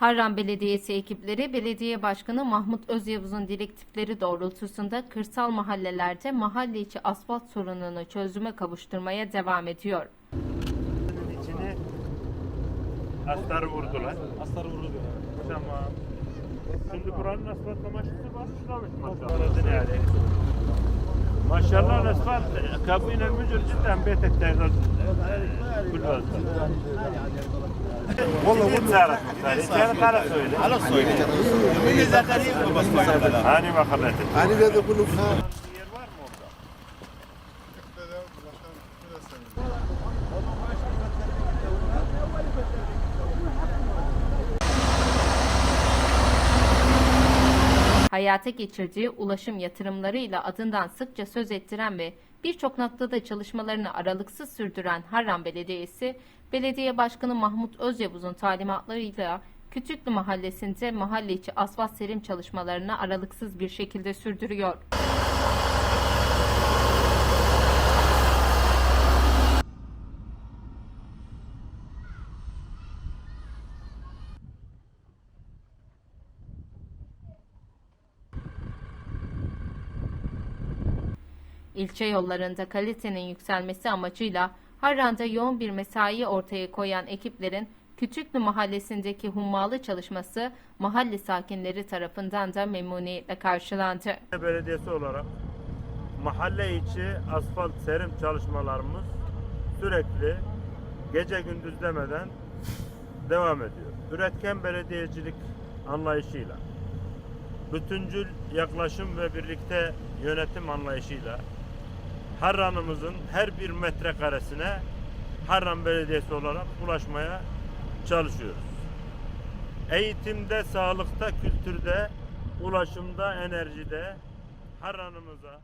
Harran Belediyesi ekipleri Belediye Başkanı Mahmut Özyavuz'un direktifleri doğrultusunda kırsal mahallelerde mahalle içi asfalt sorununu çözüme kavuşturmaya devam ediyor. içine astarı vurdular. Astarı vuruluyor. Tamam. Şimdi buranın asfaltlamaşısı başlamış maşallah. شاء الله الاسفار كابوين المجر جدا بيت التايلاند كل والله وين صارت على على من اذا قريب أنا ما أنا Hayata geçirdiği ulaşım yatırımlarıyla adından sıkça söz ettiren ve birçok noktada çalışmalarını aralıksız sürdüren Harran Belediyesi, Belediye Başkanı Mahmut Özyavuz'un talimatlarıyla Küçüklü Mahallesi'nde mahalle içi asfalt serim çalışmalarını aralıksız bir şekilde sürdürüyor. İlçe yollarında kalitenin yükselmesi amacıyla Harran'da yoğun bir mesai ortaya koyan ekiplerin Küçüklü Mahallesi'ndeki hummalı çalışması mahalle sakinleri tarafından da memnuniyetle karşılandı. Belediyesi olarak mahalle içi asfalt serim çalışmalarımız sürekli gece gündüz demeden devam ediyor. Üretken belediyecilik anlayışıyla, bütüncül yaklaşım ve birlikte yönetim anlayışıyla Harran'ımızın her bir metrekaresine Harran Belediyesi olarak ulaşmaya çalışıyoruz. Eğitimde, sağlıkta, kültürde, ulaşımda, enerjide Harran'ımıza